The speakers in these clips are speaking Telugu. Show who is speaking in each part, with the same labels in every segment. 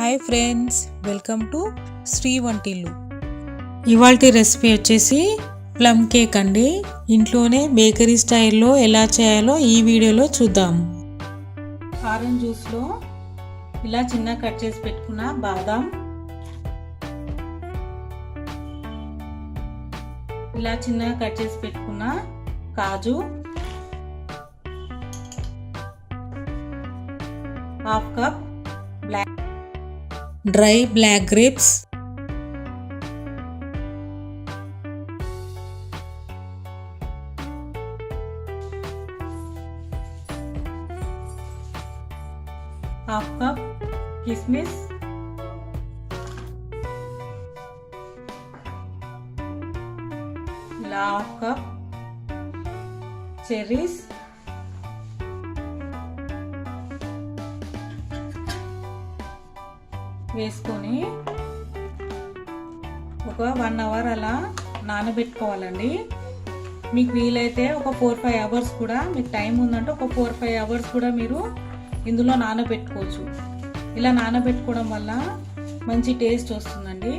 Speaker 1: Hi friends welcome to Sri Vantillu ఇవాళ రెసిపీ వచ్చేసి ప్లమ్ కేక్ అండి. ఇంట్లోనే బేకరీ స్టైల్లో ఎలా చేయాలో ఈ వీడియోలో చూద్దాం. ఆరెంజ్ జ్యూస్లో ఇలా చిన్న కట్ చేసి పెట్టుకున్న బాదాం. ఇలా చిన్నగా కట్ చేసి పెట్టుకున్న కాజు. Half cup black dry black grapes half cup కిస్మిస్ ఇలా హాఫ్ కప్ వేసుకొని ఒక వన్ అవర్ అలా నానబెట్టుకోవాలండి. మీకు వీలైతే ఒక ఫోర్ ఫైవ్ అవర్స్ కూడా మీకు టైం ఉందంటే ఒక ఫోర్ ఫైవ్ అవర్స్ కూడా మీరు ఇందులో నానబెట్టుకోవచ్చు. ఇలా నానబెట్టుకోవడం వల్ల మంచి టేస్ట్ వస్తుందండి.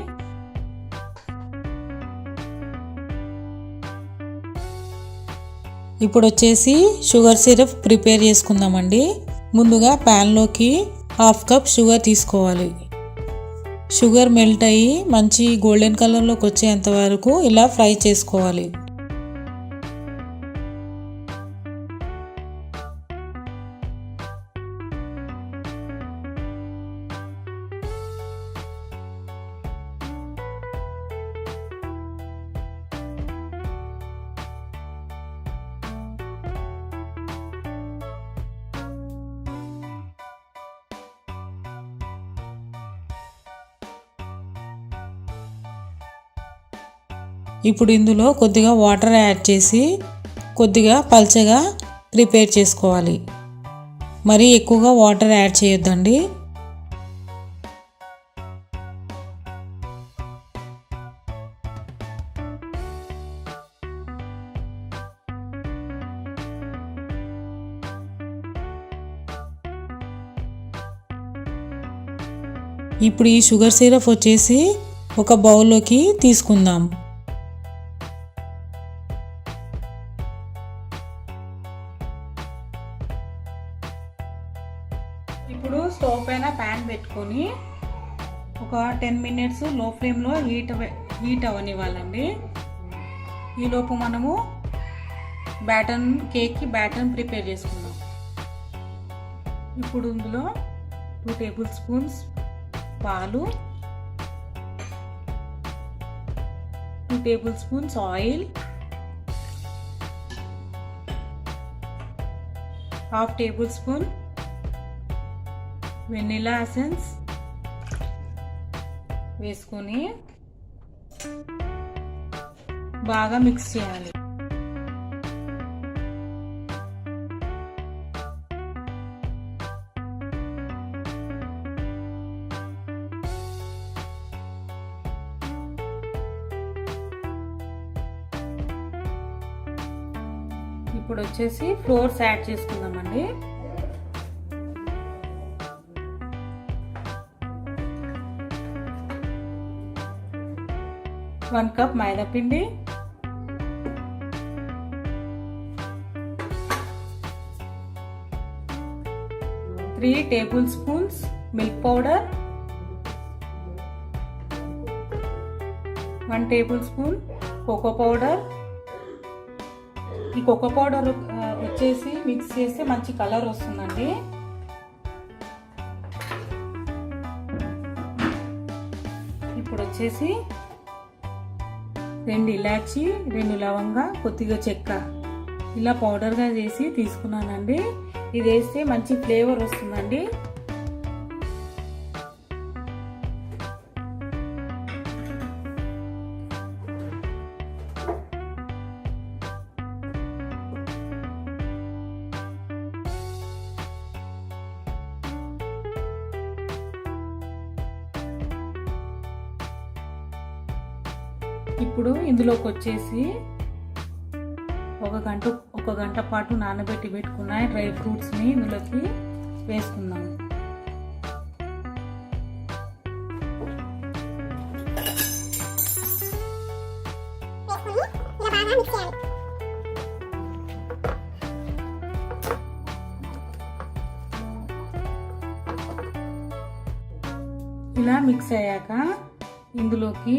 Speaker 1: ఇప్పుడు వచ్చేసి షుగర్ సిరప్ ప్రిపేర్ చేసుకుందామండి. ముందుగా ప్యాన్లోకి హాఫ్ కప్ షుగర్ తీసుకోవాలి. షుగర్ మెల్ట్ అయ్యి మంచి గోల్డెన్ కలర్లోకి వచ్చేంత వరకు ఇలా ఫ్రై చేసుకోవాలి. ఇప్పుడు ఇందులో కొద్దిగా వాటర్ యాడ్ చేసి కొద్దిగా పల్చగా ప్రిపేర్ చేసుకోవాలి. మరీ ఎక్కువగా వాటర్ యాడ్ చేయొద్దండి. ఇప్పుడు ఈ షుగర్ సిరప్ వచ్చేసి ఒక బౌల్లోకి తీసుకుందాం. ఇప్పుడు స్టవ్ పైన ప్యాన్ పెట్టుకొని ఒక టెన్ మినిట్స్లో ఫ్లేమ్లో హీట్ హీట్ అవనివ్వాలండి ఈలోపు మనము బ్యాటన్ కేక్కి బ్యాటన్ ప్రిపేర్ చేసుకుందాం. ఇప్పుడు ఇందులో టూ టేబుల్ స్పూన్స్ పాలు two tablespoons oil half tablespoon vanilla essence వేసుకొని బాగా మిక్స్ చేయాలి. ఇప్పుడు వచ్చేసి ఫ్లోర్స్ యాడ్ చేసుకుందామండి. వన్ కప్ మైదా పిండి. Three tablespoons milk powder. One tablespoon cocoa powder. ఈ కోకో పౌడర్ వచ్చేసి మిక్స్ చేస్తే మంచి కలర్ వస్తుందండి. ఇప్పుడు వచ్చేసి రెండు ఇలాచి రెండు లవంగా కొద్దిగా చెక్క. ఇలా పౌడర్గా చేసి తీసుకున్నానండి. ఇది వేస్తే మంచి ఫ్లేవర్ వస్తుందండి. ఇప్పుడు ఇందులోకి వచ్చేసి ఒక గంట ఒక గంట పాటు నానబెట్టి పెట్టుకున్న డ్రై ఫ్రూట్స్ని ఇందులోకి వేసుకుందాం. ఇలా మిక్స్ అయ్యాక ఇందులోకి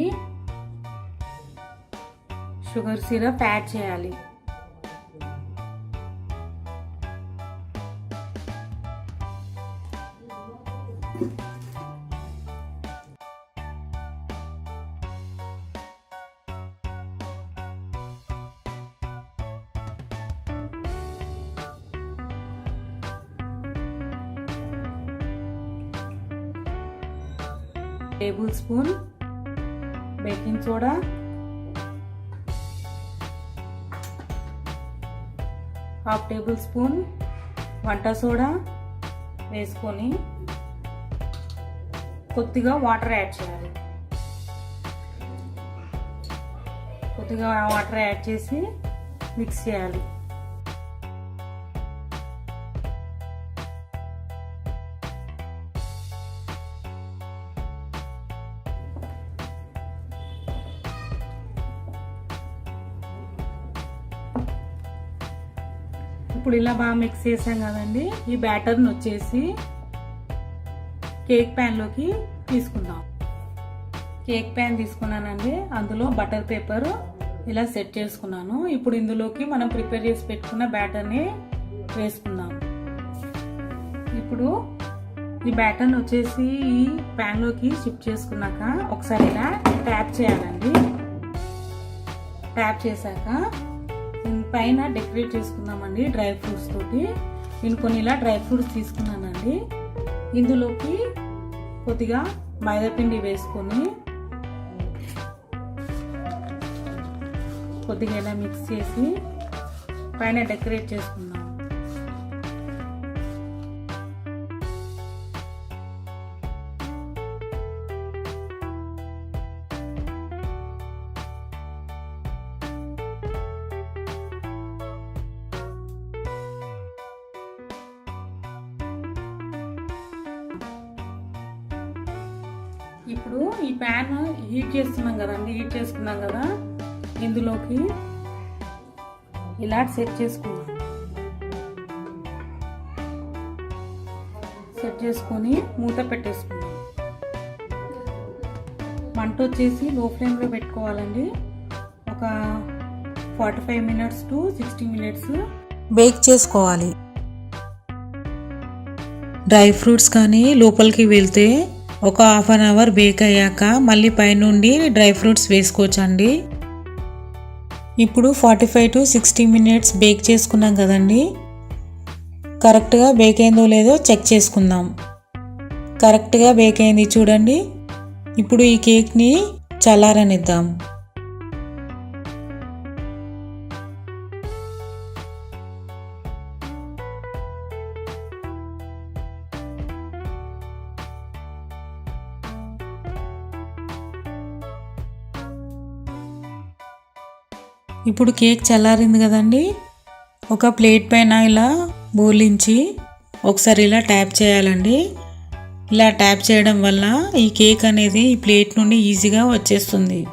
Speaker 1: షుగర్ సిరప్ యాడ్ చేయాలి. Tablespoon baking soda half tablespoon వంట సోడా వేసుకొని కొద్దిగా వాటర్ యాడ్ చేయాలి. కొద్దిగా వాటర్ యాడ్ చేసి మిక్స్ చేయాలి. ఇప్పుడు ఇలా బాగా మిక్స్ చేసాం కదండి. ఈ బ్యాటర్ని వచ్చేసి కేక్ ప్యాన్లోకి తీసుకుందాం. కేక్ ప్యాన్ తీసుకున్నానండి. అందులో బటర్ పేపర్ ఇలా సెట్ చేసుకున్నాను. ఇప్పుడు ఇందులోకి మనం ప్రిపేర్ చేసి పెట్టుకున్న బ్యాటర్ని వేసుకుందాం. ఇప్పుడు ఈ బ్యాటర్ని వచ్చేసి ఈ ప్యాన్లోకి షిఫ్ట్ చేసుకున్నాక ఒకసారి ఇలా ట్యాప్ చేయాలండి. ట్యాప్ చేశాక పైన డెకరేట్ చేసుకుందామండి డ్రై ఫ్రూట్స్ తోటి. నేను కొన్ని ఇలా డ్రై ఫ్రూట్స్ తీసుకున్నానండి. ఇందులోకి కొద్దిగా మైదాపిండి వేసుకొని కొద్దిగా ఇలా మిక్స్ చేసి పైన డెకరేట్ చేసుకుందాం. ఇప్పుడు ఈ ప్యాన్ హీట్ చేస్తున్నాం కదండి హీట్ చేసుకున్నాం కదా ఇందులోకి ఇలా సెట్ చేసుకున్నాం సెట్ చేసుకొని మూత పెట్టేసుకున్నాం మంట వచ్చేసి లో ఫ్లేమ్లో పెట్టుకోవాలండి. ఒక forty five minutes to sixty minutes
Speaker 2: bake చేసుకోవాలి. డ్రై ఫ్రూట్స్ కానీ లోపలికి వెళ్తే ఒక హాఫ్ అన్ అవర్ బేక్ అయ్యాక మళ్ళీ పైనుండి డ్రై ఫ్రూట్స్ వేసుకోవచ్చండి. ఇప్పుడు forty five to sixty minutes bake చేసుకున్నాం కదండి. కరెక్ట్గా బేక్ అయిందో లేదో చెక్ చేసుకుందాం. కరెక్ట్గా బేక్ అయింది చూడండి. ఇప్పుడు ఈ కేక్ని చల్లారనిద్దాం. ఇప్పుడు కేక్ చల్లారింది కదండి. ఒక ప్లేట్ పైన ఇలా బోలించి ఒకసారి ఇలా ట్యాప్ చేయాలండి. ఇలా ట్యాప్ చేయడం వల్ల ఈ కేక్ అనేది ఈ ప్లేట్ నుండి ఈజీగా వచ్చేస్తుంది.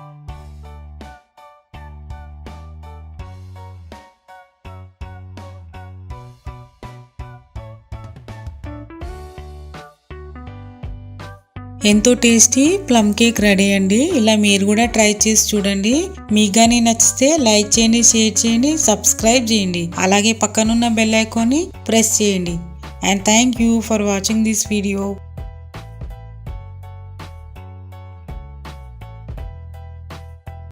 Speaker 2: ఎంతో టేస్టీ ప్లమ్ కేక్ రెడీ అండి. ఇలా మీరు కూడా ట్రై చేసి చూడండి. మీకు కానీ నచ్చితే లైక్ చేయండి షేర్ చేయండి సబ్స్క్రైబ్ చేయండి. అలాగే పక్కనున్న బెల్ ఐకాన్ని ప్రెస్ చేయండి. And thank you for watching this video.